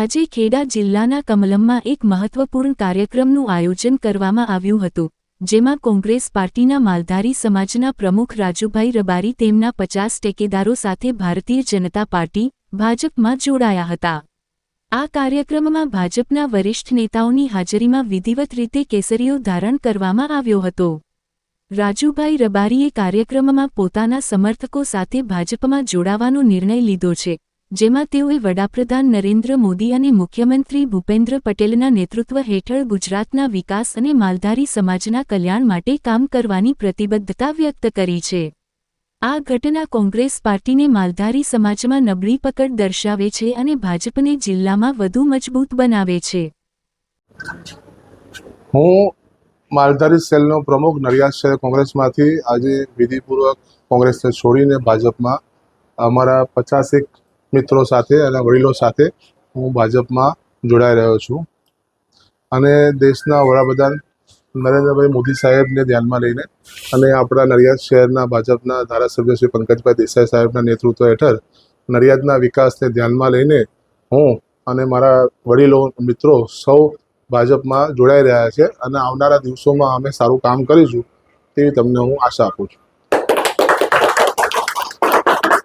આજે ખેડા જિલ્લાના કમલમમાં એક મહત્વપૂર્ણ કાર્યક્રમનું આયોજન કરવામાં આવ્યું હતું, જેમાં કોંગ્રેસ પાર્ટીના માલધારી સમાજના પ્રમુખ રાજુભાઈ રબારી તેમના પચાસ ટેકેદારો સાથે ભારતીય જનતા પાર્ટી, ભાજપમાં જોડાયા હતા. આ કાર્યક્રમમાં ભાજપના વરિષ્ઠ નેતાઓની હાજરીમાં વિધિવત રીતે કેસરીઓ ધારણ કરવામાં આવ્યો હતો. રાજુભાઈ રબારીએ કાર્યક્રમમાં પોતાના સમર્થકો સાથે ભાજપમાં જોડાવાનો નિર્ણય લીધો છે. જેમાં તેઓએ વડાપ્રધાન નરેન્દ્ર મોદી અને મુખ્યમંત્રી ભૂપેન્દ્ર પટેલના નેતૃત્વ હેઠળ ગુજરાતના વિકાસ અને માલધારી સમાજના કલ્યાણ માટે કામ કરવાની પ્રતિબદ્ધતા વ્યક્ત કરી છે. આ ઘટના કોંગ્રેસ પાર્ટીને માલધારી સમાજમાં નબળી પકડ દર્શાવે છે અને ભાજપને જિલ્લામાં વધુ મજબૂત બનાવે છે. હું માલધારી સેલનો પ્રમુખ નડિયાદ શહેર કોંગ્રેસમાંથી આજે વિધિપૂર્વક કોંગ્રેસને છોડીને ભાજપમાં અમારા પચાસેક મિત્રો સાથે અને વડીલો સાથે હું ભાજપમાં જોડાઈ રહ્યો છું. અને દેશના વડાપ્રધાન નરેન્દ્રભાઈ મોદી સાહેબને ધ્યાનમાં લઈને અને આપણા નડિયાદ શહેરના ભાજપના ધારાસભ્ય શ્રી પંકજભાઈ દેસાઈ સાહેબના નેતૃત્વ હેઠળ નડિયાદના વિકાસને ધ્યાનમાં લઈને હું અને મારા વડીલો, મિત્રો સૌ ભાજપમાં જોડાઈ રહ્યા છે. અને આવનારા દિવસોમાં અમે સારું કામ કરીશું તેવી તમને હું આશા આપું છું.